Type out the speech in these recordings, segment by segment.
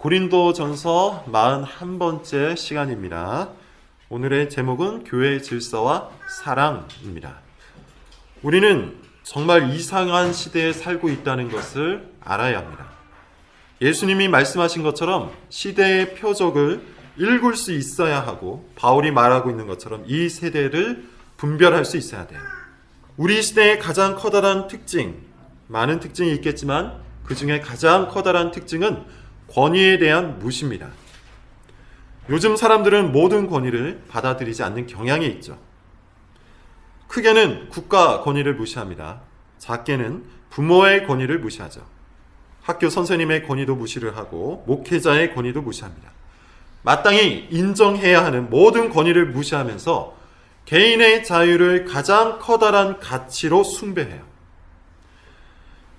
고린도전서 41번째 시간입니다. 오늘의 제목은 교회의 질서와 사랑입니다. 우리는 정말 이상한 시대에 살고 있다는 것을 알아야 합니다. 예수님이 말씀하신 것처럼 시대의 표적을 읽을 수 있어야 하고 바울이 말하고 있는 것처럼 이 세대를 분별할 수 있어야 돼요. 우리 시대의 가장 커다란 특징, 많은 특징이 있겠지만 그 중에 가장 커다란 특징은 권위에 대한 무시입니다. 요즘 사람들은 모든 권위를 받아들이지 않는 경향이 있죠. 크게는 국가 권위를 무시합니다. 작게는 부모의 권위를 무시하죠. 학교 선생님의 권위도 무시를 하고 목회자의 권위도 무시합니다. 마땅히 인정해야 하는 모든 권위를 무시하면서 개인의 자유를 가장 커다란 가치로 숭배해요.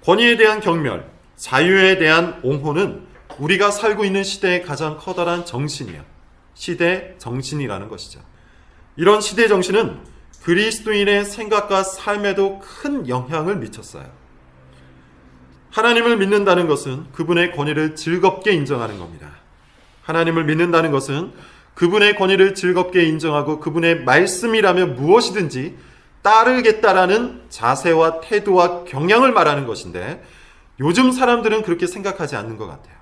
권위에 대한 경멸, 자유에 대한 옹호는 우리가 살고 있는 시대의 가장 커다란 정신이에요. 시대 정신이라는 것이죠. 이런 시대 정신은 그리스도인의 생각과 삶에도 큰 영향을 미쳤어요. 하나님을 믿는다는 것은 그분의 권위를 즐겁게 인정하는 겁니다. 하나님을 믿는다는 것은 그분의 권위를 즐겁게 인정하고 그분의 말씀이라면 무엇이든지 따르겠다라는 자세와 태도와 경향을 말하는 것인데 요즘 사람들은 그렇게 생각하지 않는 것 같아요.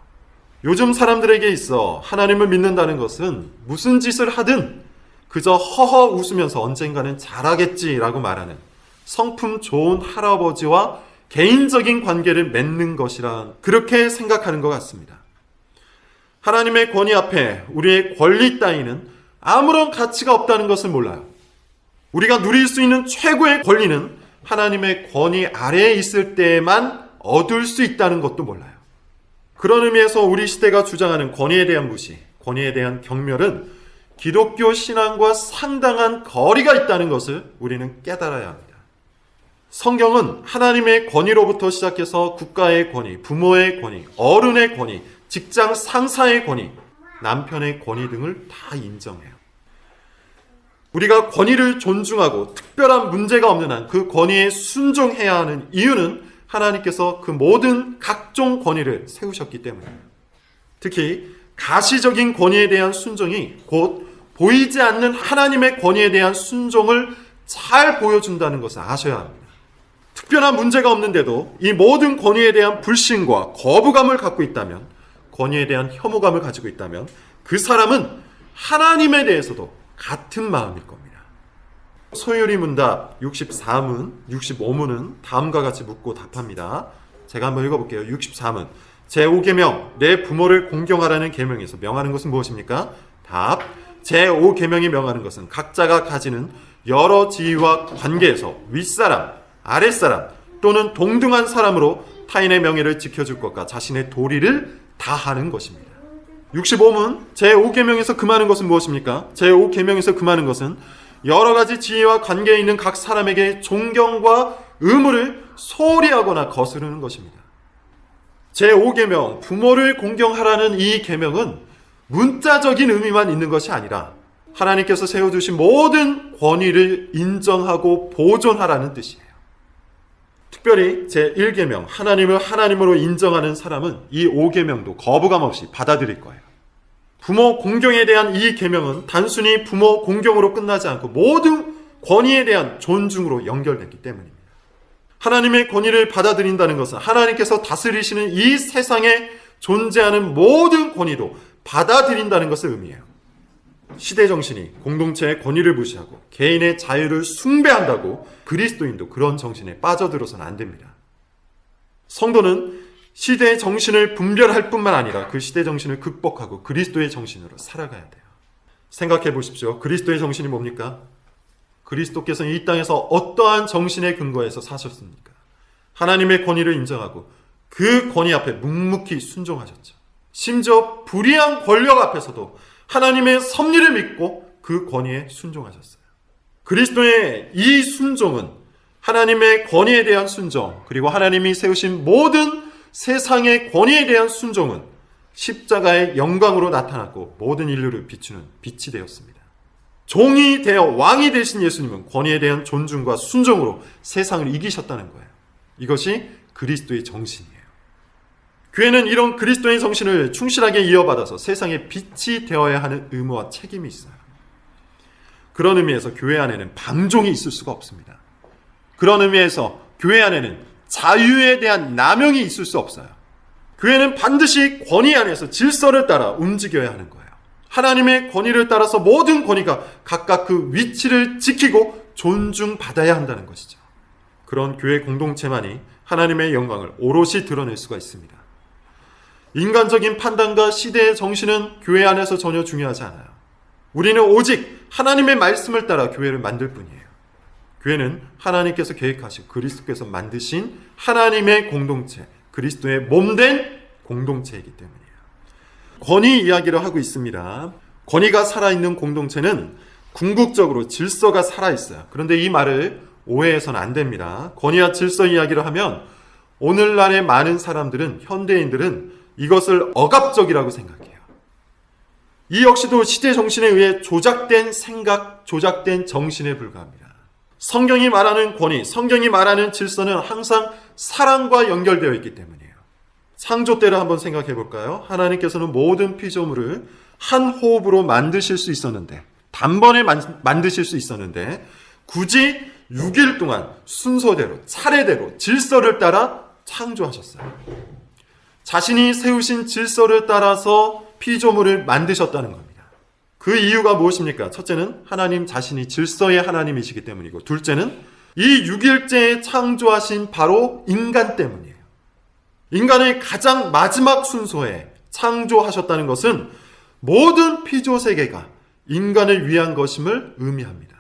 요즘 사람들에게 있어 하나님을 믿는다는 것은 무슨 짓을 하든 그저 허허 웃으면서 언젠가는 잘하겠지라고 말하는 성품 좋은 할아버지와 개인적인 관계를 맺는 것이라 그렇게 생각하는 것 같습니다. 하나님의 권위 앞에 우리의 권리 따위는 아무런 가치가 없다는 것을 몰라요. 우리가 누릴 수 있는 최고의 권리는 하나님의 권위 아래에 있을 때에만 얻을 수 있다는 것도 몰라요. 그런 의미에서 우리 시대가 주장하는 권위에 대한 무시, 권위에 대한 경멸은 기독교 신앙과 상당한 거리가 있다는 것을 우리는 깨달아야 합니다. 성경은 하나님의 권위로부터 시작해서 국가의 권위, 부모의 권위, 어른의 권위, 직장 상사의 권위, 남편의 권위 등을 다 인정해요. 우리가 권위를 존중하고 특별한 문제가 없는 한 그 권위에 순종해야 하는 이유는 하나님께서 그 모든 각종 권위를 세우셨기 때문입니다. 특히 가시적인 권위에 대한 순종이 곧 보이지 않는 하나님의 권위에 대한 순종을 잘 보여준다는 것을 아셔야 합니다. 특별한 문제가 없는데도 이 모든 권위에 대한 불신과 거부감을 갖고 있다면, 권위에 대한 혐오감을 가지고 있다면, 그 사람은 하나님에 대해서도 같은 마음일 겁니다. 소요리 문답 64문, 65문은 다음과 같이 묻고 답합니다. 제가 한번 읽어볼게요. 64문. 제5계명, 내 부모를 공경하라는 계명에서 명하는 것은 무엇입니까? 답. 제5계명이 명하는 것은 각자가 가지는 여러 지위와 관계에서 윗사람, 아랫사람 또는 동등한 사람으로 타인의 명예를 지켜줄 것과 자신의 도리를 다하는 것입니다. 65문 제5계명에서 금하는 것은 무엇입니까? 제5계명에서 금하는 것은 여러 가지 지위와 관계에 있는 각 사람에게 존경과 의무를 소홀히 하거나 거스르는 것입니다. 제5계명 부모를 공경하라는 이 계명은 문자적인 의미만 있는 것이 아니라 하나님께서 세워두신 모든 권위를 인정하고 보존하라는 뜻이에요. 특별히 제1계명 하나님을 하나님으로 인정하는 사람은 이 5계명도 거부감 없이 받아들일 거예요. 부모 공경에 대한 이 계명은 단순히 부모 공경으로 끝나지 않고 모든 권위에 대한 존중으로 연결됐기 때문입니다. 하나님의 권위를 받아들인다는 것은 하나님께서 다스리시는 이 세상에 존재하는 모든 권위도 받아들인다는 것을 의미해요. 시대 정신이 공동체의 권위를 무시하고 개인의 자유를 숭배한다고 그리스도인도 그런 정신에 빠져들어서는 안 됩니다. 성도는 시대의 정신을 분별할 뿐만 아니라 그 시대 정신을 극복하고 그리스도의 정신으로 살아가야 돼요. 생각해 보십시오. 그리스도의 정신이 뭡니까? 그리스도께서는 이 땅에서 어떠한 정신에 근거해서 사셨습니까? 하나님의 권위를 인정하고 그 권위 앞에 묵묵히 순종하셨죠. 심지어 불의한 권력 앞에서도 하나님의 섭리를 믿고 그 권위에 순종하셨어요. 그리스도의 이 순종은 하나님의 권위에 대한 순종, 그리고 하나님이 세우신 모든 세상의 권위에 대한 순종은 십자가의 영광으로 나타났고 모든 인류를 비추는 빛이 되었습니다. 종이 되어 왕이 되신 예수님은 권위에 대한 존중과 순종으로 세상을 이기셨다는 거예요. 이것이 그리스도의 정신이에요. 교회는 이런 그리스도의 정신을 충실하게 이어받아서 세상의 빛이 되어야 하는 의무와 책임이 있어요. 그런 의미에서 교회 안에는 방종이 있을 수가 없습니다. 그런 의미에서 교회 안에는 자유에 대한 남용이 있을 수 없어요. 교회는 반드시 권위 안에서 질서를 따라 움직여야 하는 거예요. 하나님의 권위를 따라서 모든 권위가 각각 그 위치를 지키고 존중받아야 한다는 것이죠. 그런 교회 공동체만이 하나님의 영광을 오롯이 드러낼 수가 있습니다. 인간적인 판단과 시대의 정신은 교회 안에서 전혀 중요하지 않아요. 우리는 오직 하나님의 말씀을 따라 교회를 만들 뿐이에요. 교회는 하나님께서 계획하시고 그리스도께서 만드신 하나님의 공동체, 그리스도의 몸된 공동체이기 때문이에요. 권위 이야기를 하고 있습니다. 권위가 살아있는 공동체는 궁극적으로 질서가 살아있어요. 그런데 이 말을 오해해서는 안 됩니다. 권위와 질서 이야기를 하면 오늘날의 많은 사람들은, 현대인들은 이것을 억압적이라고 생각해요. 이 역시도 시대 정신에 의해 조작된 생각, 조작된 정신에 불과합니다. 성경이 말하는 권위, 성경이 말하는 질서는 항상 사랑과 연결되어 있기 때문이에요. 창조 때를 한번 생각해 볼까요? 하나님께서는 모든 피조물을 한 호흡으로 만드실 수 있었는데, 단번에 만, 만드실 수 있었는데, 굳이 6일 동안 순서대로, 차례대로, 질서를 따라 창조하셨어요. 자신이 세우신 질서를 따라서 피조물을 만드셨다는 겁니다. 그 이유가 무엇입니까? 첫째는 하나님 자신이 질서의 하나님이시기 때문이고, 둘째는 이 6일째에 창조하신 바로 인간 때문이에요. 인간의 가장 마지막 순서에 창조하셨다는 것은 모든 피조 세계가 인간을 위한 것임을 의미합니다.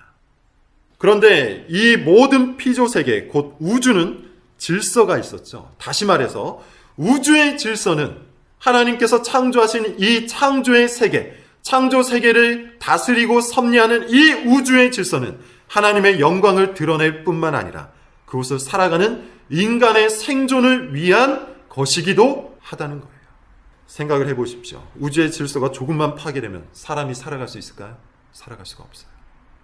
그런데 이 모든 피조 세계, 곧 우주는 질서가 있었죠. 다시 말해서 우주의 질서는 하나님께서 창조하신 이 창조의 세계, 창조 세계를 다스리고 섭리하는 이 우주의 질서는 하나님의 영광을 드러낼 뿐만 아니라 그곳을 살아가는 인간의 생존을 위한 것이기도 하다는 거예요. 생각을 해보십시오. 우주의 질서가 조금만 파괴되면 사람이 살아갈 수 있을까요? 살아갈 수가 없어요.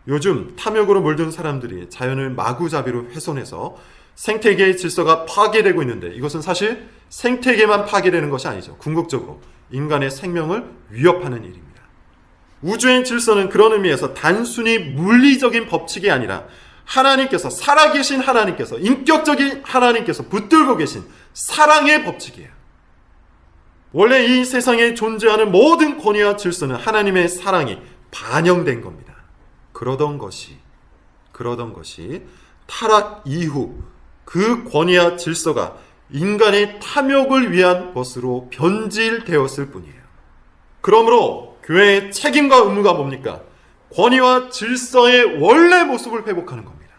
요즘 탐욕으로 물든 사람들이 자연을 마구잡이로 훼손해서 생태계의 질서가 파괴되고 있는데 이것은 사실 생태계만 파괴되는 것이 아니죠. 궁극적으로 인간의 생명을 위협하는 일입니다. 우주의 질서는 그런 의미에서 단순히 물리적인 법칙이 아니라 하나님께서 살아계신 하나님께서 인격적인 하나님께서 붙들고 계신 사랑의 법칙이에요. 원래 이 세상에 존재하는 모든 권위와 질서는 하나님의 사랑이 반영된 겁니다. 그러던 것이 그러던 것이 타락 이후 그 권위와 질서가 인간의 탐욕을 위한 것으로 변질되었을 뿐이에요. 그러므로 교회의 책임과 의무가 뭡니까? 권위와 질서의 원래 모습을 회복하는 겁니다.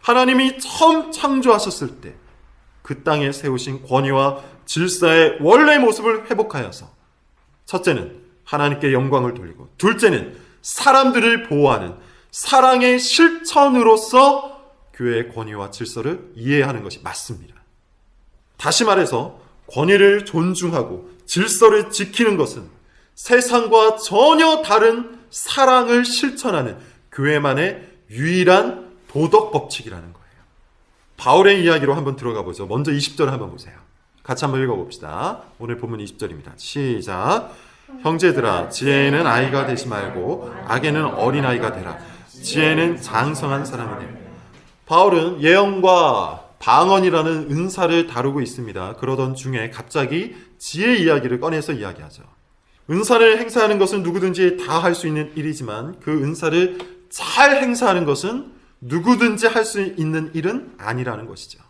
하나님이 처음 창조하셨을 때 그 땅에 세우신 권위와 질서의 원래 모습을 회복하여서 첫째는 하나님께 영광을 돌리고 둘째는 사람들을 보호하는 사랑의 실천으로서 교회의 권위와 질서를 이해하는 것이 맞습니다. 다시 말해서 권위를 존중하고 질서를 지키는 것은 세상과 전혀 다른 사랑을 실천하는 교회만의 유일한 도덕 법칙이라는 거예요. 바울의 이야기로 한번 들어가 보죠. 먼저 20절 한번 보세요. 같이 한번 읽어 봅시다. 오늘 본문 20절입니다. 시작. 형제들아, 지혜에는 아이가 되지 말고 악에는 어린아이가 되라. 지혜는 장성한 사람이 되 바울은 예언과 방언이라는 은사를 다루고 있습니다. 그러던 중에 갑자기 지혜 이야기를 꺼내서 이야기하죠. 은사를 행사하는 것은 누구든지 다 할 수 있는 일이지만 그 은사를 잘 행사하는 것은 누구든지 할 수 있는 일은 아니라는 것이죠.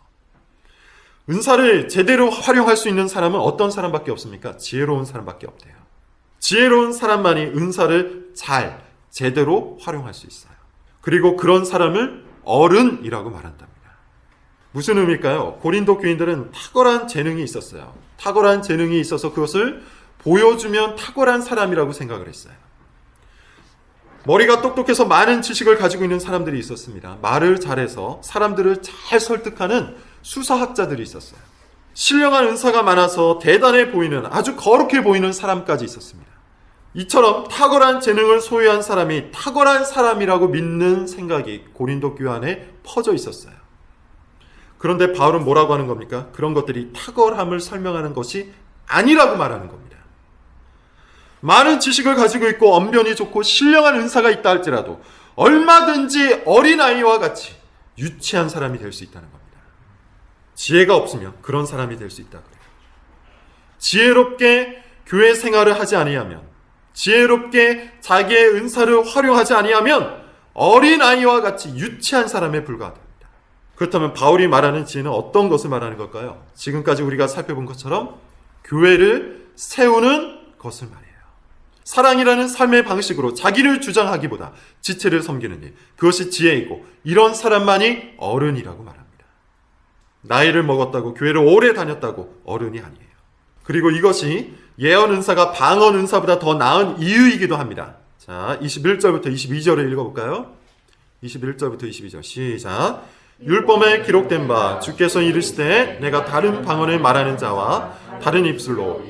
은사를 제대로 활용할 수 있는 사람은 어떤 사람밖에 없습니까? 지혜로운 사람밖에 없대요. 지혜로운 사람만이 은사를 잘, 제대로 활용할 수 있어요. 그리고 그런 사람을 어른이라고 말한답니다. 무슨 의미일까요? 고린도 교인들은 탁월한 재능이 있었어요. 탁월한 재능이 있어서 그것을 보여주면 탁월한 사람이라고 생각을 했어요. 머리가 똑똑해서 많은 지식을 가지고 있는 사람들이 있었습니다. 말을 잘해서 사람들을 잘 설득하는 수사학자들이 있었어요. 신령한 은사가 많아서 대단해 보이는 아주 거룩해 보이는 사람까지 있었습니다. 이처럼 탁월한 재능을 소유한 사람이 탁월한 사람이라고 믿는 생각이 고린도 교회 안에 퍼져 있었어요. 그런데 바울은 뭐라고 하는 겁니까? 그런 것들이 탁월함을 설명하는 것이 아니라고 말하는 겁니다. 많은 지식을 가지고 있고 언변이 좋고 신령한 은사가 있다 할지라도 얼마든지 어린아이와 같이 유치한 사람이 될 수 있다는 겁니다. 지혜가 없으면 그런 사람이 될 수 있다. 지혜롭게 교회 생활을 하지 아니하면 지혜롭게 자기의 은사를 활용하지 아니하면 어린아이와 같이 유치한 사람에 불과하다. 그렇다면 바울이 말하는 지혜는 어떤 것을 말하는 걸까요? 지금까지 우리가 살펴본 것처럼 교회를 세우는 것을 말해요. 사랑이라는 삶의 방식으로 자기를 주장하기보다 지체를 섬기는 일, 그것이 지혜이고 이런 사람만이 어른이라고 말합니다. 나이를 먹었다고 교회를 오래 다녔다고 어른이 아니에요. 그리고 이것이 예언 은사가 방언 은사보다 더 나은 이유이기도 합니다. 자, 21절부터 22절을 읽어볼까요? 21절부터 22절 시작. 율법에 기록된 바 주께서 이르시되 내가 다른 방언을 말하는 자와 다른 입술로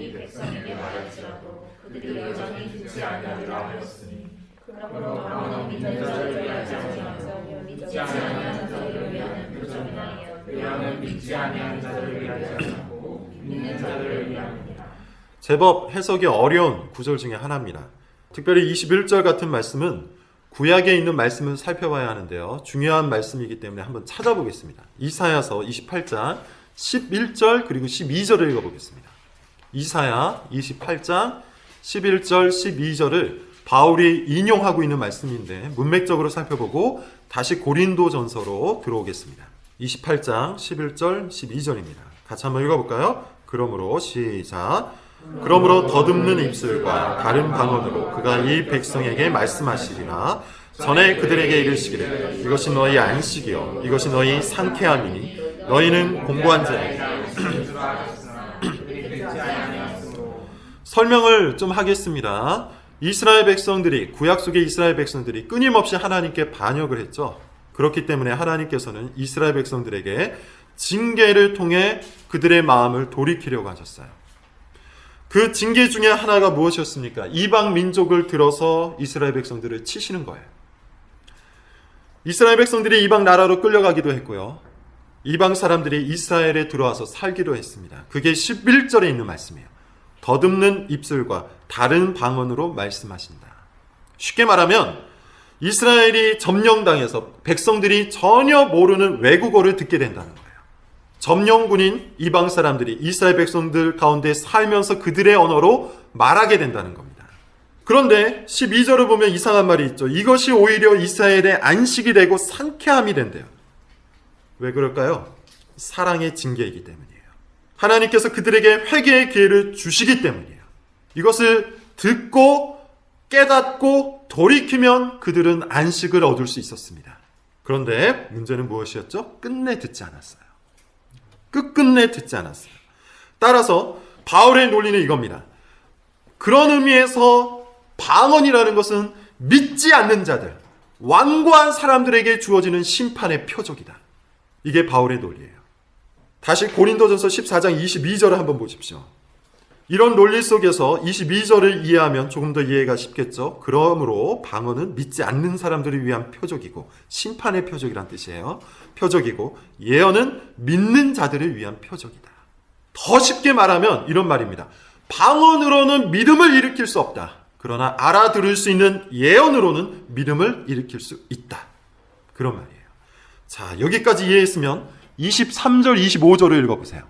제법 해석이 어려운 구절 중에 하나입니다. 특별히 21절 같은 말씀은 구약에 있는 말씀을 살펴봐야 하는데요. 중요한 말씀이기 때문에 한번 찾아보겠습니다. 이사야서 28장 11절 그리고 12절을 읽어보겠습니다. 이사야 28장 11절 12절을 바울이 인용하고 있는 말씀인데 문맥적으로 살펴보고 다시 고린도 전서로 들어오겠습니다. 28장 11절 12절입니다. 같이 한번 읽어볼까요? 그러므로 시작. 그러므로 더듬는 입술과 다른 방언으로 그가 이 백성에게 말씀하시리라. 전에 그들에게 이르시기를 이것이 너희 안식이요 이것이 너희 상쾌함이니 너희는 공부한 자니 설명을 좀 하겠습니다. 이스라엘 백성들이 구약 속의 이스라엘 백성들이 끊임없이 하나님께 반역을 했죠. 그렇기 때문에 하나님께서는 이스라엘 백성들에게 징계를 통해 그들의 마음을 돌이키려고 하셨어요. 그 징계 중에 하나가 무엇이었습니까? 이방 민족을 들어서 이스라엘 백성들을 치시는 거예요. 이스라엘 백성들이 이방 나라로 끌려가기도 했고요. 이방 사람들이 이스라엘에 들어와서 살기도 했습니다. 그게 11절에 있는 말씀이에요. 더듬는 입술과 다른 방언으로 말씀하신다. 쉽게 말하면 이스라엘이 점령당해서 백성들이 전혀 모르는 외국어를 듣게 된다는 거예요. 점령군인 이방 사람들이 이스라엘 백성들 가운데 살면서 그들의 언어로 말하게 된다는 겁니다. 그런데 12절을 보면 이상한 말이 있죠. 이것이 오히려 이스라엘의 안식이 되고 상쾌함이 된대요. 왜 그럴까요? 사랑의 징계이기 때문이에요. 하나님께서 그들에게 회개의 기회를 주시기 때문이에요. 이것을 듣고 깨닫고 돌이키면 그들은 안식을 얻을 수 있었습니다. 그런데 문제는 무엇이었죠? 끝내 듣지 않았어요. 끝끝내 듣지 않았어요. 따라서 바울의 논리는 이겁니다. 그런 의미에서 방언이라는 것은 믿지 않는 자들, 완고한 사람들에게 주어지는 심판의 표적이다. 이게 바울의 논리예요. 다시 고린도전서 14장 22절을 한번 보십시오. 이런 논리 속에서 22절을 이해하면 조금 더 이해가 쉽겠죠. 그러므로 방언은 믿지 않는 사람들을 위한 표적이고 심판의 표적이란 뜻이에요. 표적이고 예언은 믿는 자들을 위한 표적이다. 더 쉽게 말하면 이런 말입니다. 방언으로는 믿음을 일으킬 수 없다. 그러나 알아들을 수 있는 예언으로는 믿음을 일으킬 수 있다. 그런 말이에요. 자, 여기까지 이해했으면 23절, 25절을 읽어보세요.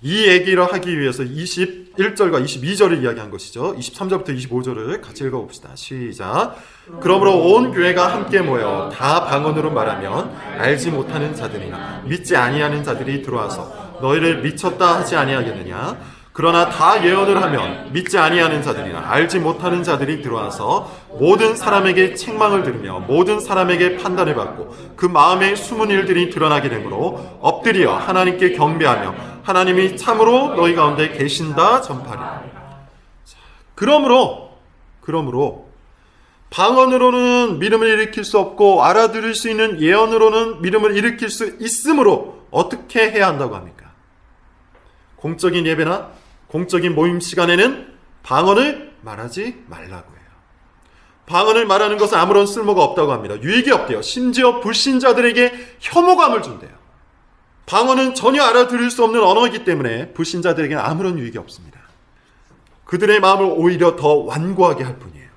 이 얘기를 하기 위해서 21절과 22절을 이야기한 것이죠. 23절부터 25절을 같이 읽어봅시다. 시작. 그러므로 온 교회가 함께 모여 다 방언으로 말하면 알지 못하는 자들이나 믿지 아니하는 자들이 들어와서 너희를 미쳤다 하지 아니하겠느냐? 그러나 다 예언을 하면 믿지 아니하는 자들이나 알지 못하는 자들이 들어와서 모든 사람에게 책망을 들으며 모든 사람에게 판단을 받고 그 마음의 숨은 일들이 드러나게 되므로 엎드려 하나님께 경배하며 하나님이 참으로 너희 가운데 계신다 전파리. 그러므로 그러므로 방언으로는 믿음을 일으킬 수 없고 알아들을 수 있는 예언으로는 믿음을 일으킬 수 있으므로 어떻게 해야 한다고 합니까? 공적인 예배나 공적인 모임 시간에는 방언을 말하지 말라고 해요. 방언을 말하는 것은 아무런 쓸모가 없다고 합니다. 유익이 없대요. 심지어 불신자들에게 혐오감을 준대요. 방언은 전혀 알아들을 수 없는 언어이기 때문에 불신자들에게는 아무런 유익이 없습니다. 그들의 마음을 오히려 더 완고하게 할 뿐이에요.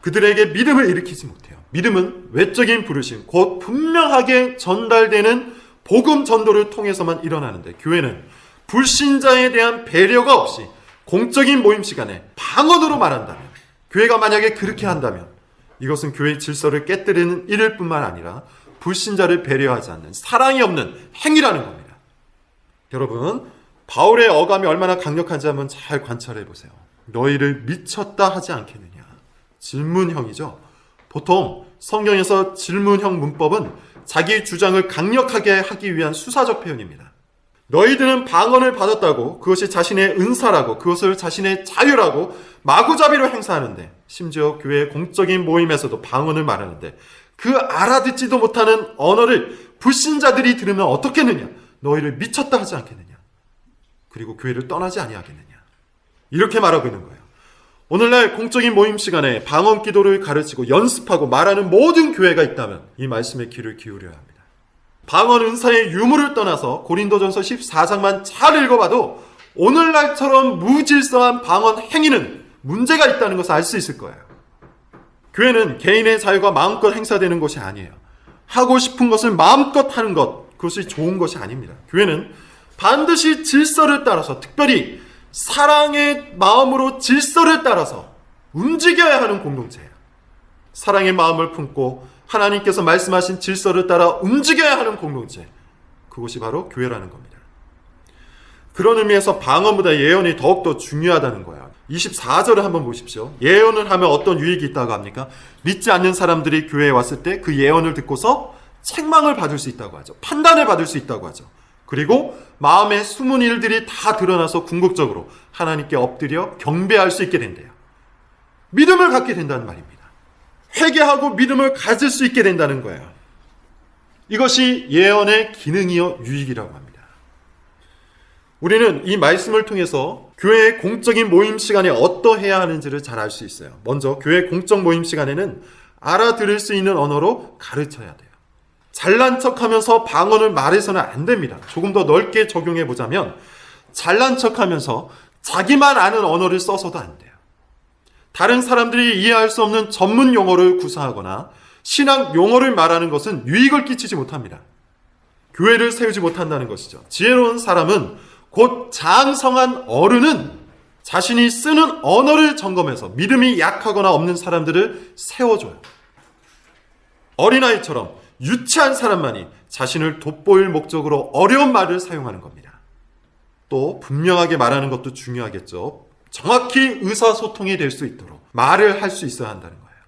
그들에게 믿음을 일으키지 못해요. 믿음은 외적인 부르심, 곧 분명하게 전달되는 복음 전도를 통해서만 일어나는데 교회는 불신자에 대한 배려가 없이 공적인 모임 시간에 방언으로 말한다면 교회가 만약에 그렇게 한다면 이것은 교회의 질서를 깨뜨리는 일일 뿐만 아니라 불신자를 배려하지 않는 사랑이 없는 행위라는 겁니다. 여러분, 바울의 어감이 얼마나 강력한지 한번 잘 관찰해 보세요. 너희를 미쳤다 하지 않겠느냐. 질문형이죠. 보통 성경에서 질문형 문법은 자기 주장을 강력하게 하기 위한 수사적 표현입니다. 너희들은 방언을 받았다고 그것이 자신의 은사라고 그것을 자신의 자유라고 마구잡이로 행사하는데 심지어 교회 공적인 모임에서도 방언을 말하는데 그 알아듣지도 못하는 언어를 불신자들이 들으면 어떻겠느냐? 너희를 미쳤다 하지 않겠느냐? 그리고 교회를 떠나지 아니하겠느냐? 이렇게 말하고 있는 거예요. 오늘날 공적인 모임 시간에 방언 기도를 가르치고 연습하고 말하는 모든 교회가 있다면 이 말씀에 귀를 기울여야 합니다. 방언 은사의 유무를 떠나서 고린도전서 14장만 잘 읽어봐도 오늘날처럼 무질서한 방언 행위는 문제가 있다는 것을 알 수 있을 거예요. 교회는 개인의 자유가 마음껏 행사되는 것이 아니에요. 하고 싶은 것을 마음껏 하는 것, 그것이 좋은 것이 아닙니다. 교회는 반드시 질서를 따라서, 특별히 사랑의 마음으로 질서를 따라서 움직여야 하는 공동체예요. 사랑의 마음을 품고 하나님께서 말씀하신 질서를 따라 움직여야 하는 공동체. 그것이 바로 교회라는 겁니다. 그런 의미에서 방언보다 예언이 더욱더 중요하다는 거야. 24절을 한번 보십시오. 예언을 하면 어떤 유익이 있다고 합니까? 믿지 않는 사람들이 교회에 왔을 때 그 예언을 듣고서 책망을 받을 수 있다고 하죠. 판단을 받을 수 있다고 하죠. 그리고 마음의 숨은 일들이 다 드러나서 궁극적으로 하나님께 엎드려 경배할 수 있게 된대요. 믿음을 갖게 된다는 말입니다. 회개하고 믿음을 가질 수 있게 된다는 거예요. 이것이 예언의 기능이요 유익이라고 합니다. 우리는 이 말씀을 통해서 교회의 공적인 모임 시간에 어떠해야 하는지를 잘 알 수 있어요. 먼저 교회 공적 모임 시간에는 알아들을 수 있는 언어로 가르쳐야 돼요. 잘난 척하면서 방언을 말해서는 안 됩니다. 조금 더 넓게 적용해 보자면 잘난 척하면서 자기만 아는 언어를 써서도 안 돼요. 다른 사람들이 이해할 수 없는 전문 용어를 구사하거나 신학 용어를 말하는 것은 유익을 끼치지 못합니다. 교회를 세우지 못한다는 것이죠. 지혜로운 사람은 곧 장성한 어른은 자신이 쓰는 언어를 점검해서 믿음이 약하거나 없는 사람들을 세워줘요. 어린아이처럼 유치한 사람만이 자신을 돋보일 목적으로 어려운 말을 사용하는 겁니다. 또 분명하게 말하는 것도 중요하겠죠. 정확히 의사소통이 될 수 있도록 말을 할 수 있어야 한다는 거예요.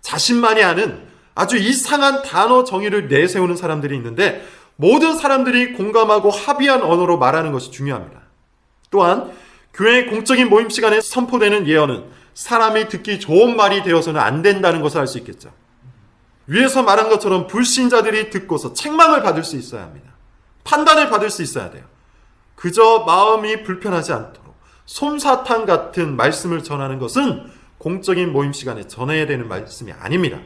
자신만이 아는 아주 이상한 단어 정의를 내세우는 사람들이 있는데 모든 사람들이 공감하고 합의한 언어로 말하는 것이 중요합니다. 또한 교회 공적인 모임 시간에 선포되는 예언은 사람이 듣기 좋은 말이 되어서는 안 된다는 것을 알 수 있겠죠. 위에서 말한 것처럼 불신자들이 듣고서 책망을 받을 수 있어야 합니다. 판단을 받을 수 있어야 돼요. 그저 마음이 불편하지 않도록 솜사탕 같은 말씀을 전하는 것은 공적인 모임 시간에 전해야 되는 말씀이 아닙니다.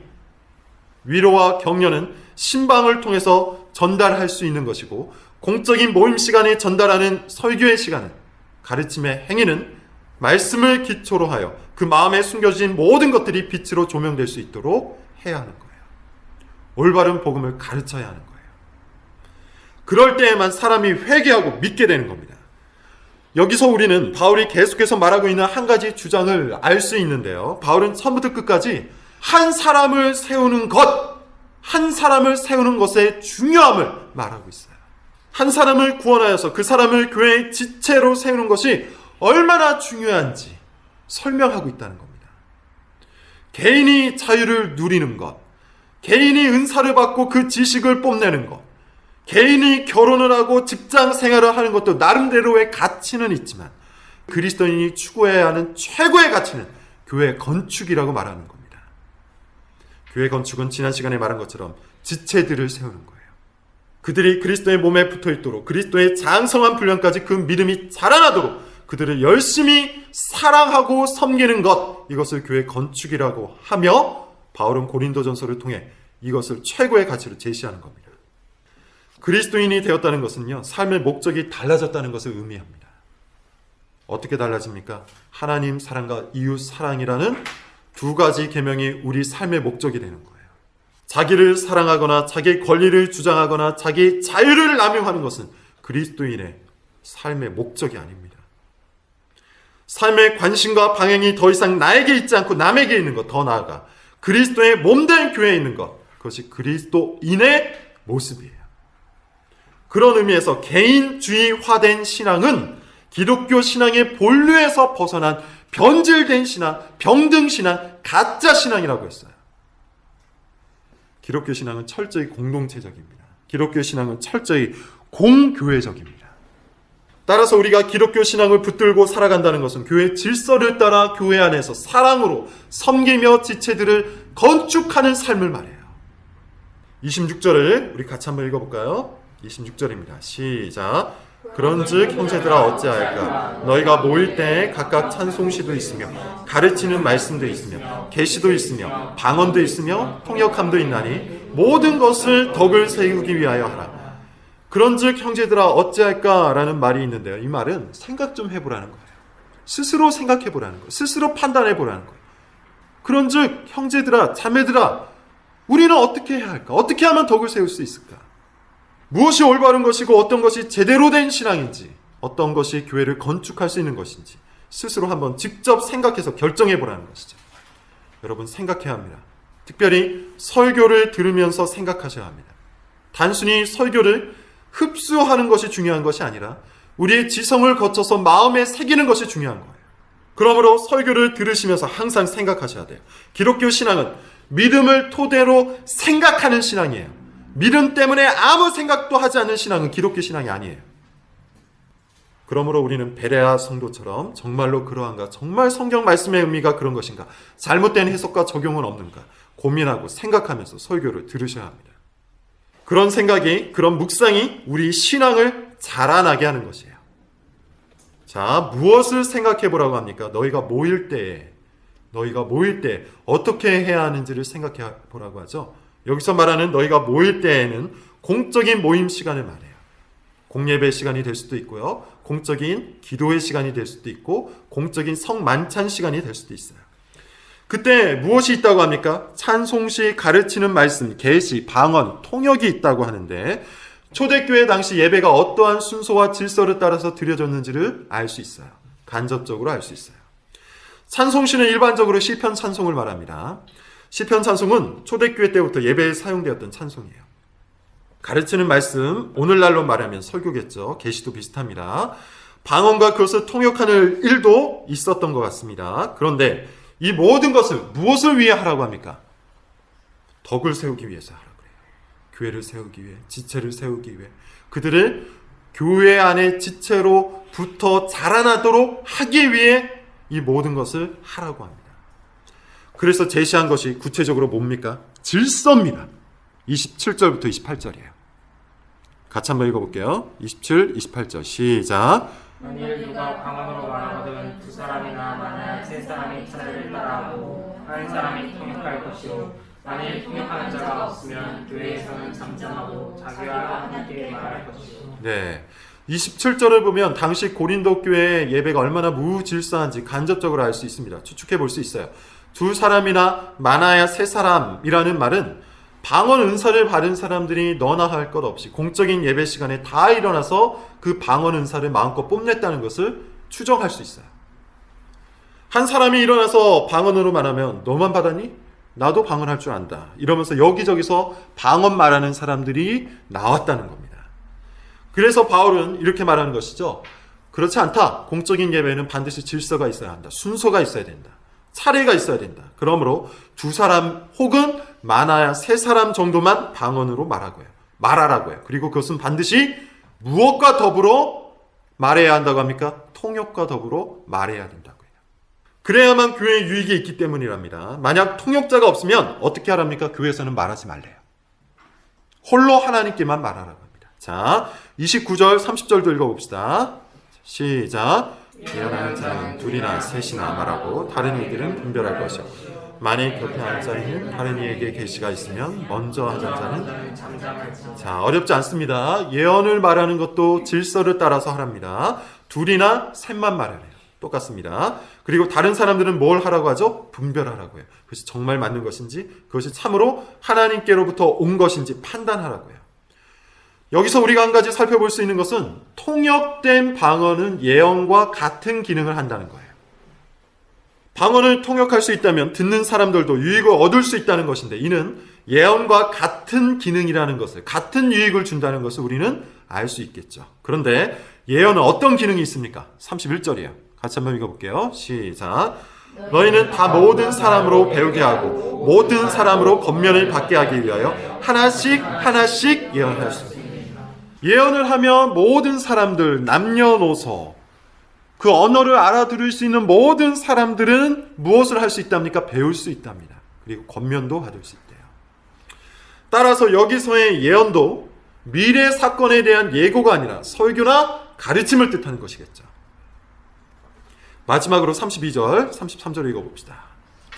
위로와 격려는 신방을 통해서 전달할 수 있는 것이고 공적인 모임 시간에 전달하는 설교의 시간은 가르침의 행위는 말씀을 기초로 하여 그 마음에 숨겨진 모든 것들이 빛으로 조명될 수 있도록 해야 하는 거예요. 올바른 복음을 가르쳐야 하는 거예요. 그럴 때에만 사람이 회개하고 믿게 되는 겁니다. 여기서 우리는 바울이 계속해서 말하고 있는 한 가지 주장을 알 수 있는데요. 바울은 처음부터 끝까지 한 사람을 세우는 것, 한 사람을 세우는 것의 중요함을 말하고 있어요. 한 사람을 구원하여서 그 사람을 교회의 지체로 세우는 것이 얼마나 중요한지 설명하고 있다는 겁니다. 개인이 자유를 누리는 것, 개인이 은사를 받고 그 지식을 뽐내는 것, 개인이 결혼을 하고 직장 생활을 하는 것도 나름대로의 가치는 있지만 그리스도인이 추구해야 하는 최고의 가치는 교회 건축이라고 말하는 겁니다. 교회 건축은 지난 시간에 말한 것처럼 지체들을 세우는 거예요. 그들이 그리스도의 몸에 붙어 있도록 그리스도의 장성한 분량까지 그 믿음이 자라나도록 그들을 열심히 사랑하고 섬기는 것 이것을 교회 건축이라고 하며 바울은 고린도전서를 통해 이것을 최고의 가치로 제시하는 겁니다. 그리스도인이 되었다는 것은요, 삶의 목적이 달라졌다는 것을 의미합니다. 어떻게 달라집니까? 하나님 사랑과 이웃 사랑이라는 두 가지 계명이 우리 삶의 목적이 되는 거예요. 자기를 사랑하거나 자기 권리를 주장하거나 자기 자유를 남용하는 것은 그리스도인의 삶의 목적이 아닙니다. 삶의 관심과 방향이 더 이상 나에게 있지 않고 남에게 있는 것, 더 나아가 그리스도의 몸된 교회에 있는 것, 그것이 그리스도인의 모습이에요. 그런 의미에서 개인주의화된 신앙은 기독교 신앙의 본류에서 벗어난 변질된 신앙, 병등 신앙, 가짜 신앙이라고 했어요. 기독교 신앙은 철저히 공동체적입니다. 기독교 신앙은 철저히 공교회적입니다. 따라서 우리가 기독교 신앙을 붙들고 살아간다는 것은 교회 질서를 따라 교회 안에서 사랑으로 섬기며 지체들을 건축하는 삶을 말해요. 26절을 우리 같이 한번 읽어볼까요? 26절입니다. 시작. 그런즉 형제들아 어찌할까 너희가 모일 때 각각 찬송시도 있으며 가르치는 말씀도 있으며 계시도 있으며 방언도 있으며 통역함도 있나니 모든 것을 덕을 세우기 위하여 하라. 그런즉 형제들아 어찌할까라는 말이 있는데요. 이 말은 생각 좀 해보라는 거예요. 스스로 생각해 보라는 거예요. 스스로 판단해 보라는 거예요. 그런즉 형제들아 자매들아 우리는 어떻게 해야 할까? 어떻게 하면 덕을 세울 수 있을까? 무엇이 올바른 것이고 어떤 것이 제대로 된 신앙인지, 어떤 것이 교회를 건축할 수 있는 것인지 스스로 한번 직접 생각해서 결정해 보라는 것이죠. 여러분 생각해야 합니다. 특별히 설교를 들으면서 생각하셔야 합니다. 단순히 설교를 흡수하는 것이 중요한 것이 아니라 우리의 지성을 거쳐서 마음에 새기는 것이 중요한 거예요. 그러므로 설교를 들으시면서 항상 생각하셔야 돼요. 기독교 신앙은 믿음을 토대로 생각하는 신앙이에요. 믿음 때문에 아무 생각도 하지 않는 신앙은 기독교 신앙이 아니에요. 그러므로 우리는 베레아 성도처럼 정말로 그러한가? 정말 성경 말씀의 의미가 그런 것인가? 잘못된 해석과 적용은 없는가? 고민하고 생각하면서 설교를 들으셔야 합니다. 그런 생각이, 그런 묵상이 우리 신앙을 자라나게 하는 것이에요. 자, 무엇을 생각해 보라고 합니까? 너희가 모일 때에, 너희가 모일 때 어떻게 해야 하는지를 생각해 보라고 하죠. 여기서 말하는 너희가 모일 때에는 공적인 모임 시간을 말해요. 공예배 시간이 될 수도 있고요. 공적인 기도의 시간이 될 수도 있고 공적인 성만찬 시간이 될 수도 있어요. 그때 무엇이 있다고 합니까? 찬송시, 가르치는 말씀, 계시, 방언, 통역이 있다고 하는데 초대교회 당시 예배가 어떠한 순서와 질서를 따라서 드려졌는지를 알 수 있어요. 간접적으로 알 수 있어요. 찬송시는 일반적으로 시편 찬송을 말합니다. 시편 찬송은 초대교회 때부터 예배에 사용되었던 찬송이에요. 가르치는 말씀, 오늘날로 말하면 설교겠죠. 계시도 비슷합니다. 방언과 그것을 통역하는 일도 있었던 것 같습니다. 그런데 이 모든 것을 무엇을 위해 하라고 합니까? 덕을 세우기 위해서 하라고 그래요. 교회를 세우기 위해, 지체를 세우기 위해, 그들을 교회 안에 지체로 붙어 자라나도록 하기 위해 이 모든 것을 하라고 합니다. 그래서 제시한 것이 구체적으로 뭡니까? 질서입니다. 27절부터 28절이에요. 같이 한번 읽어볼게요. 27, 28절 시작. 만일 누가 방언으로 말하거든 두 사람이나 만약 세 사람이 차례를 따라하고 한 사람이 통역할 것이요 만일 통역하는 자가 없으면 교회에서는 잠잠하고 자기와 함께 말할 것이요 네. 27절을 보면 당시 고린도 교회의 예배가 얼마나 무질서한지 간접적으로 알 수 있습니다. 추측해 볼 수 있어요. 두 사람이나 많아야 세 사람이라는 말은 방언 은사를 받은 사람들이 너나 할 것 없이 공적인 예배 시간에 다 일어나서 그 방언 은사를 마음껏 뽐냈다는 것을 추정할 수 있어요. 한 사람이 일어나서 방언으로 말하면 너만 받았니? 나도 방언할 줄 안다. 이러면서 여기저기서 방언 말하는 사람들이 나왔다는 겁니다. 그래서 바울은 이렇게 말하는 것이죠. 그렇지 않다. 공적인 예배는 반드시 질서가 있어야 한다. 순서가 있어야 된다. 차례가 있어야 된다. 그러므로 두 사람 혹은 많아야 세 사람 정도만 방언으로 말하고요. 말하라고요. 그리고 그것은 반드시 무엇과 더불어 말해야 한다고 합니까? 통역과 더불어 말해야 된다고요. 그래야만 교회의 유익이 있기 때문이랍니다. 만약 통역자가 없으면 어떻게 하랍니까? 교회에서는 말하지 말래요. 홀로 하나님께만 말하라고 합니다. 자, 29절, 30절도 읽어봅시다. 시작. 예언하는 자는 둘이나 셋이나 말하고 다른 이들은 분별할 것이요. 만일 곁에 앉아 있는 다른 이에게 계시가 있으면 먼저 하는 자는 자, 어렵지 않습니다. 예언을 말하는 것도 질서를 따라서 하랍니다. 둘이나 셋만 말하래요. 똑같습니다. 그리고 다른 사람들은 뭘 하라고 하죠? 분별하라고 해요. 그것이 정말 맞는 것인지, 그것이 참으로 하나님께로부터 온 것인지 판단하라고 해요. 여기서 우리가 한 가지 살펴볼 수 있는 것은 통역된 방언은 예언과 같은 기능을 한다는 거예요. 방언을 통역할 수 있다면 듣는 사람들도 유익을 얻을 수 있다는 것인데 이는 예언과 같은 기능이라는 것을 같은 유익을 준다는 것을 우리는 알 수 있겠죠. 그런데 예언은 어떤 기능이 있습니까? 31절이에요. 같이 한번 읽어볼게요. 시작. 너희는 다 모든 사람으로 배우게 하고 모든 사람으로 겉면을 받게 하기 위하여 하나씩 하나씩 예언할 수 있다. 예언을 하면 모든 사람들 남녀노소 그 언어를 알아들을 수 있는 모든 사람들은 무엇을 할 수 있답니까? 배울 수 있답니다. 그리고 권면도 받을 수 있대요. 따라서 여기서의 예언도 미래 사건에 대한 예고가 아니라 설교나 가르침을 뜻하는 것이겠죠. 마지막으로 32절, 33절 읽어봅시다.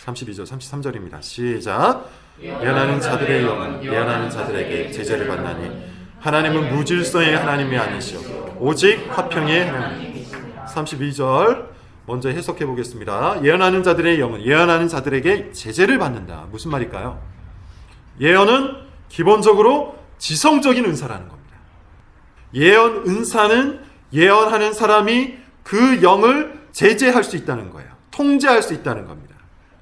32절, 33절입니다. 시작. 예언하는 자들의 영은 예언하는 자들에게 제재를 받나니 하나님은 무질서의 하나님이 아니시오. 오직 화평의 하나님. 32절 먼저 해석해 보겠습니다. 예언하는 자들의 영은 예언하는 자들에게 제재를 받는다. 무슨 말일까요? 예언은 기본적으로 지성적인 은사라는 겁니다. 예언 은사는 예언하는 사람이 그 영을 제재할 수 있다는 거예요. 통제할 수 있다는 겁니다.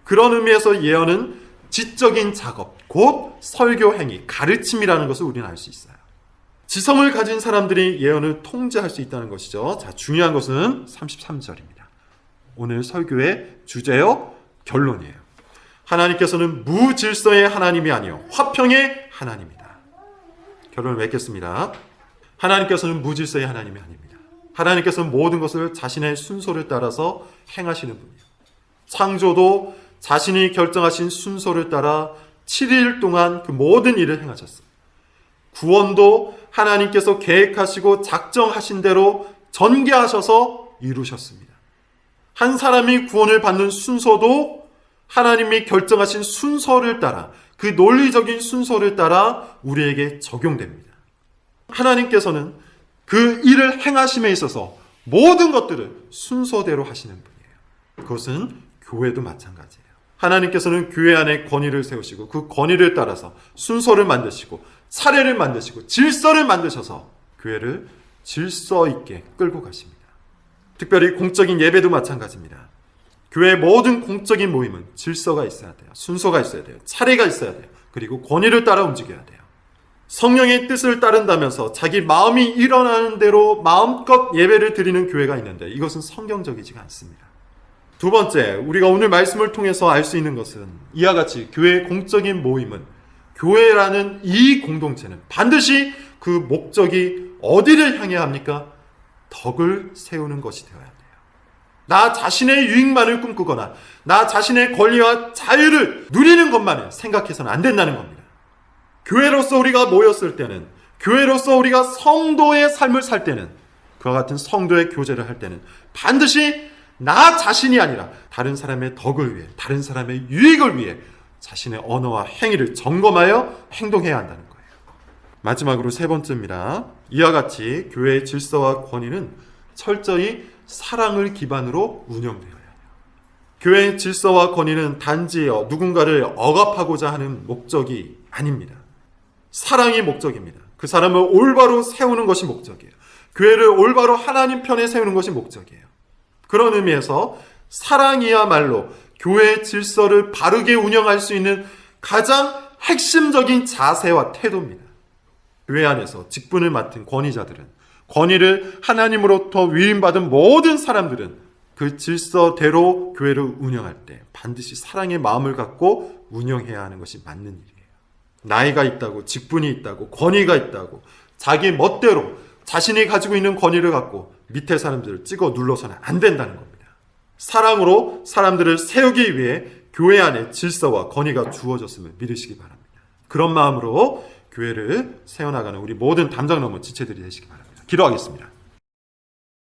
그런 의미에서 예언은 지적인 작업, 곧 설교 행위, 가르침이라는 것을 우리는 알 수 있어요. 지성을 가진 사람들이 예언을 통제할 수 있다는 것이죠. 자, 중요한 것은 33절입니다. 오늘 설교의 주제요, 결론이에요. 하나님께서는 무질서의 하나님이 아니요 화평의 하나님이다. 결론을 맺겠습니다. 하나님께서는 무질서의 하나님이 아닙니다. 하나님께서는 모든 것을 자신의 순서를 따라서 행하시는 분이에요. 창조도 자신이 결정하신 순서를 따라 7일 동안 그 모든 일을 행하셨어요. 구원도 하나님께서 계획하시고 작정하신 대로 전개하셔서 이루셨습니다. 한 사람이 구원을 받는 순서도 하나님이 결정하신 순서를 따라 그 논리적인 순서를 따라 우리에게 적용됩니다. 하나님께서는 그 일을 행하심에 있어서 모든 것들을 순서대로 하시는 분이에요. 그것은 교회도 마찬가지예요. 하나님께서는 교회 안에 권위를 세우시고 그 권위를 따라서 순서를 만드시고 사례를 만드시고 질서를 만드셔서 교회를 질서 있게 끌고 가십니다. 특별히 공적인 예배도 마찬가지입니다. 교회의 모든 공적인 모임은 질서가 있어야 돼요. 순서가 있어야 돼요. 차례가 있어야 돼요. 그리고 권위를 따라 움직여야 돼요. 성령의 뜻을 따른다면서 자기 마음이 일어나는 대로 마음껏 예배를 드리는 교회가 있는데 이것은 성경적이지가 않습니다. 두 번째, 우리가 오늘 말씀을 통해서 알 수 있는 것은 이와 같이 교회의 공적인 모임은 교회라는 이 공동체는 반드시 그 목적이 어디를 향해야 합니까? 덕을 세우는 것이 되어야 돼요. 나 자신의 유익만을 꿈꾸거나 나 자신의 권리와 자유를 누리는 것만을 생각해서는 안 된다는 겁니다. 교회로서 우리가 모였을 때는 교회로서 우리가 성도의 삶을 살 때는 그와 같은 성도의 교제를 할 때는 반드시 나 자신이 아니라 다른 사람의 덕을 위해 다른 사람의 유익을 위해 자신의 언어와 행위를 점검하여 행동해야 한다는 거예요. 마지막으로 세 번째입니다. 이와 같이 교회의 질서와 권위는 철저히 사랑을 기반으로 운영되어야 해요. 교회의 질서와 권위는 단지 누군가를 억압하고자 하는 목적이 아닙니다. 사랑이 목적입니다. 그 사람을 올바로 세우는 것이 목적이에요. 교회를 올바로 하나님 편에 세우는 것이 목적이에요. 그런 의미에서 사랑이야말로 교회의 질서를 바르게 운영할 수 있는 가장 핵심적인 자세와 태도입니다. 교회 안에서 직분을 맡은 권위자들은 권위를 하나님으로부터 위임받은 모든 사람들은 그 질서대로 교회를 운영할 때 반드시 사랑의 마음을 갖고 운영해야 하는 것이 맞는 일이에요. 나이가 있다고, 직분이 있다고, 권위가 있다고, 자기 멋대로 자신이 가지고 있는 권위를 갖고 밑에 사람들을 찍어 눌러서는 안 된다는 겁니다. 사랑으로 사람들을 세우기 위해 교회 안에 질서와 권위가 주어졌음을 믿으시기 바랍니다. 그런 마음으로 교회를 세워나가는 우리 모든 담장 넘은 지체들이 되시기 바랍니다. 기도하겠습니다.